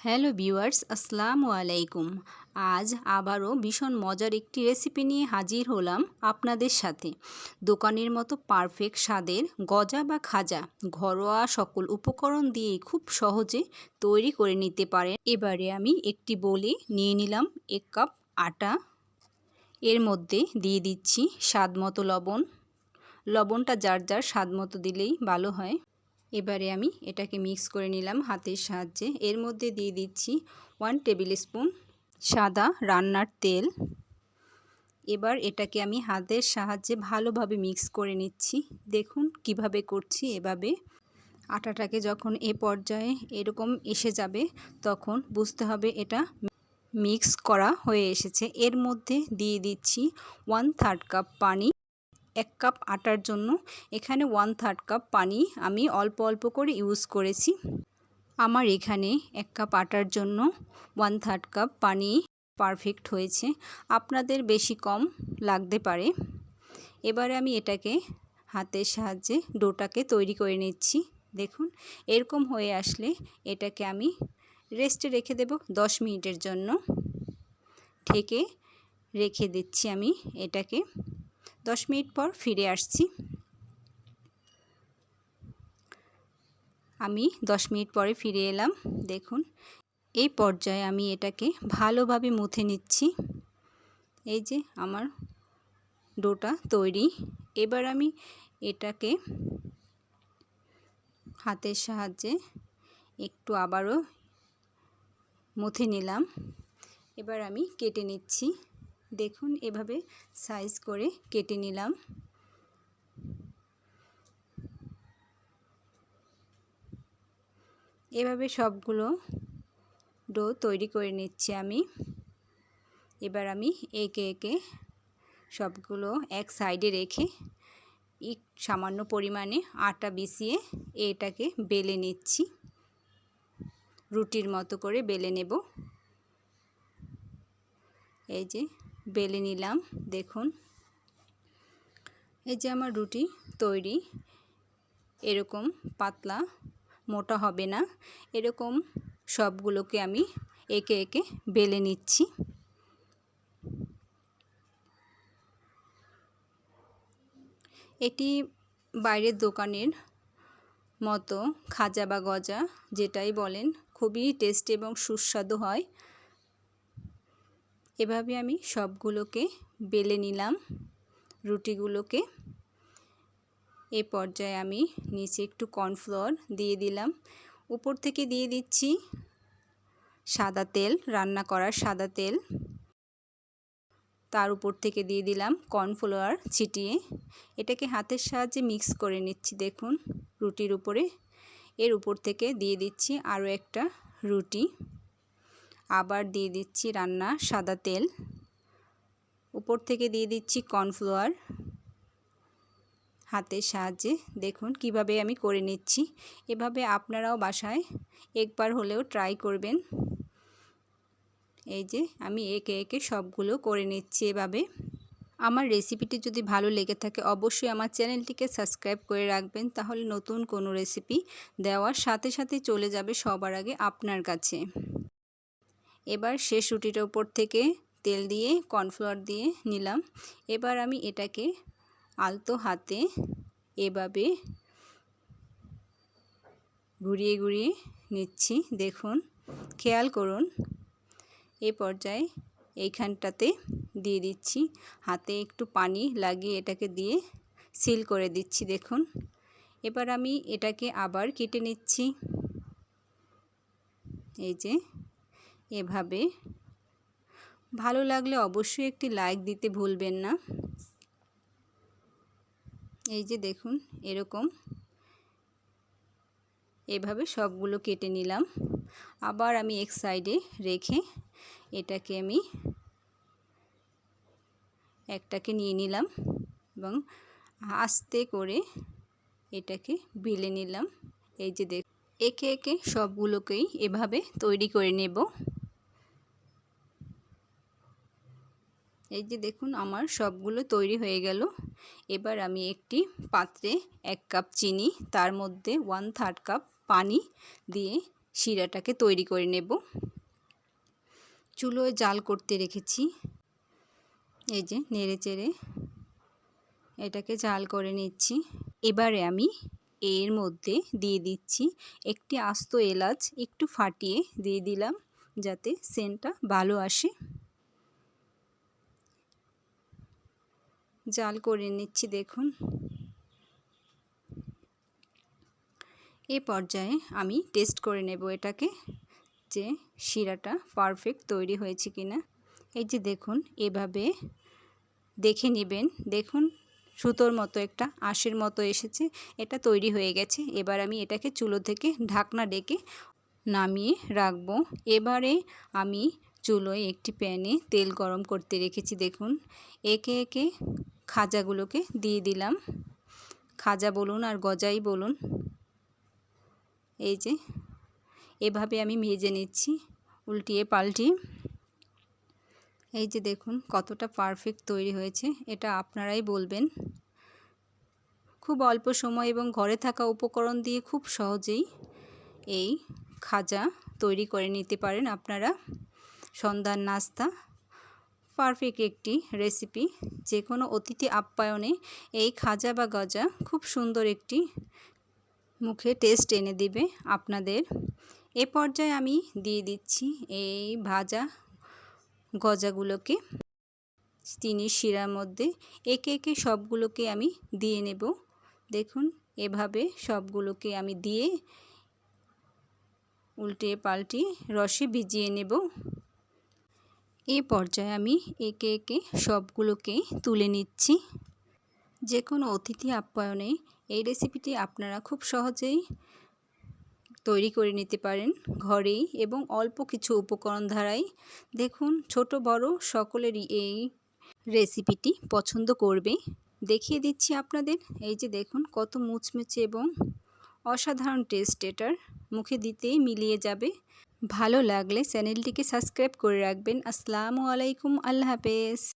Hello viewers, আসসালামু আলাইকুম। আজ আবারও ভীষণ মজার একটি রেসিপি নিয়ে হাজির হলাম আপনাদের সাথে। দোকানের মতো পারফেক্ট স্বাদের গজা বা খাজা ঘরোয়া সকল উপকরণ দিয়ে খুব সহজে তৈরি করে নিতে পারেন। এবারে আমি একটি বলে নিয়ে নিলাম এক কাপ আটা। এর মধ্যে দিয়ে দিচ্ছি স্বাদ মতো লবণ। লবণটা যার যার স্বাদ মতো দিলেই ভালো হয়। এবারে আমি এটাকে মিক্স করে নিলাম হাতের সাহায্যে। এর মধ্যে দিয়ে দিচ্ছি ওয়ান টেবিল স্পুন সাদা রান্নার তেল। এবার এটাকে আমি হাতের সাহায্যে ভালোভাবে মিক্স করে নিচ্ছি। দেখুন কীভাবে করছি এভাবে। আটাটাকে যখন এ পর্যায়ে এরকম এসে যাবে, তখন বুঝতে হবে এটা মিক্স করা হয়ে এসেছে। এর মধ্যে দিয়ে দিচ্ছি ওয়ান থার্ড কাপ পানি। এক কাপ আটার জন্য। এখানে ওয়ান থার্ড কাপ পানি আমি অল্প অল্প করে ইউজ করেছি। আমার এখানে এক কাপ আটার জন্য ওয়ান থার্ড কাপ পানি পারফেক্ট হয়েছে। আপনাদের বেশি কম লাগতে পারে। এবারে আমি এটাকে হাতের সাহায্যে ডোটাকে তৈরি করে নিচ্ছি। দেখুন, এরকম হয়ে আসলে এটাকে আমি রেস্টে রেখে দেব দশ মিনিটের জন্য। ঢেকে রেখে দিচ্ছি আমি এটাকে। দশ মিনিট পর ফিরে আসছি। আমি দশ মিনিট পরে ফিরে এলাম। দেখুন, এই পর্যায়ে আমি এটাকে ভালোভাবে মুথে নিচ্ছি। এই যে আমার ডোটা তৈরি। এবার আমি এটাকে হাতের সাহায্যে একটু আবারও মুথে নিলাম। এবার আমি কেটে নিচ্ছি। দেখুন, এভাবে সাইজ করে কেটে নিলাম। এভাবে সবগুলো ডো তৈরি করে নিচ্ছি আমি। এবার আমি একে একে সবগুলো এক সাইডে রেখে এক সামান্য পরিমাণে আটা বিছিয়ে এটাকে বেলে নিচ্ছি। রুটির মতো করে বেলে নেব। এই যে বেলে নিলাম, দেখুন। এই যে আমার রুটি তৈরি, এরকম পাতলা, মোটা হবে না, এরকম সবগুলোকে আমি একে একে বেলে নিচ্ছি। এটি বাইরের দোকানের মতো খাজা বা গজা, যেটাই বলেন, খুবই টেস্টি এবং সুস্বাদু হয়। এভাবে আমি সবগুলোকে বেলে নিলাম, রুটিগুলোকে। এ পর্যায়ে আমি নিচে একটু কর্নফ্লাওয়ার দিয়ে দিলাম। উপর থেকে দিয়ে দিচ্ছি সাদা তেল, রান্না করার সাদা তেল। তার উপর থেকে দিয়ে দিলাম কর্নফ্লাওয়ার ছিটিয়ে। এটাকে হাতের সাহায্যে মিক্স করে নিচ্ছি, দেখুন, রুটির উপরে। এর উপর থেকে দিয়ে দিচ্ছি আরও একটা রুটি। আবার দিয়ে দিচ্ছি রান্না সাদা তেল। উপর থেকে দিয়ে দিচ্ছি কর্নফ্লাওয়ার। হাতের সাহায্যে দেখুন কীভাবে আমি করে নিচ্ছি। এভাবে আপনারাও বাসায় একবার হলেও ট্রাই করবেন। এই যে আমি একে একে সবগুলো করে নিচ্ছি এভাবে। আমার রেসিপিটি যদি ভালো লেগে থাকে অবশ্যই আমার চ্যানেলটিকে সাবস্ক্রাইব করে রাখবেন। তাহলে নতুন কোনো রেসিপি দেওয়ার সাথে সাথে চলে যাবে সবার আগে আপনার কাছে। এবার শেষ রুটিটার উপর থেকে তেল দিয়ে, কর্নফ্লাওয়ার দিয়ে নিলাম। এবার আমি এটাকে আলতো হাতে এভাবে ঘুরিয়ে ঘুরিয়ে নিচ্ছি। দেখুন, খেয়াল করুন, এ পর্যায়ে এইখানটাতে দিয়ে দিচ্ছি। হাতে একটু পানি লাগিয়ে এটাকে দিয়ে সিল করে দিচ্ছি, দেখুন। এবার আমি এটাকে আবার কেটে নিচ্ছি। এই যে এভাবে। ভালো লাগলে অবশ্যই একটি লাইক দিতে ভুলবেন না। এই যে দেখুন, এরকম। এভাবে সবগুলো কেটে নিলাম। আবার আমি এক সাইডে রেখে এটাকে আমি একটাকে নিয়ে নিলাম এবং আস্তে করে এটাকে বেলে নিলাম। এই যে দেখ, একে একে সবগুলোকেই এভাবে তৈরি করে নেব। এই যে দেখুন, আমার সবগুলো তৈরি হয়ে গেল। এবার আমি একটি পাত্রে এক কাপ চিনি, তার মধ্যে ওয়ান থার্ড কাপ পানি দিয়ে শিরাটাকে তৈরি করে নেব। চুলোয় জাল করতে রেখেছি। এই যে নেড়ে চেড়ে এটাকে জাল করে নিচ্ছি। এবারে আমি এর মধ্যে দিয়ে দিচ্ছি একটি আস্ত এলাচ, একটু ফাটিয়ে দিয়ে দিলাম যাতে সেন্টটা ভালো আসে। জাল করে নিচ্ছি, দেখুন। এ পর্যায়ে আমি টেস্ট করে নেব এটাকে, যে শিরাটা পারফেক্ট তৈরি হয়েছে কিনা। এই যে দেখুন, এভাবে দেখে নেবেন। দেখুন, সুতোর মতো একটা আঁশের মতো এসেছে, এটা তৈরি হয়ে গেছে। এবার আমি এটাকে চুলো থেকে ঢাকনা ডেকে নামিয়ে রাখব। এবারে আমি চুলোয় একটি প্যানে তেল গরম করতে রেখেছি, দেখুন। একে একে খাজাগুলোকে দিয়ে দিলাম। খাজা বলুন আর গজাই বলুন। এই যে, এভাবে আমি ভেজে নিচ্ছি, উল্টিয়ে পাল্টিয়ে। এই যে দেখুন, কতটা পারফেক্ট তৈরি হয়েছে, এটা আপনারাই বলবেন। খুব অল্প সময় এবং ঘরে থাকা উপকরণ দিয়ে খুব সহজেই এই খাজা তৈরি করে নিতে পারেন আপনারা। সন্ধ্যার নাস্তা পারফেক্ট একটি রেসিপি যে কোনো অতিথি আপ্যায়নে এই খাজা বা গজা খুব সুন্দর একটি মুখে টেস্ট এনে দিবে আপনাদের। এ পর্যায়ে আমি দিয়ে দিচ্ছি এই ভাজা গজাগুলোকে। চিনির শিরার মধ্যে একে একে সবগুলোকে আমি দিয়ে নেব। দেখুন, এভাবে সবগুলোকে আমি দিয়ে উল্টে পাল্টে রসে ভিজিয়ে নেব। এই পর্যায়ে আমি একে একে সবগুলোকে তুলে নিচ্ছি। যে কোনো অতিথি আপ্যায়নে এই রেসিপিটি আপনারা খুব সহজেই তৈরি করে নিতে পারেন ঘরেই এবং অল্প কিছু উপকরণ ধারাই। দেখুন, ছোট, বড় সকলেরই এই রেসিপিটি পছন্দ করবে। দেখিয়ে দিচ্ছি আপনাদের। এই যে দেখুন, কত মুচমুচে এবং অসাধারণ টেস্ট এটার মুখে দিতেই মিলিয়ে যাবে। ভালো লাগলে চ্যানেলটিকে সাবস্ক্রাইব করে রাখবেন। আসসালামু আলাইকুম আল্লাহ হাফেজ।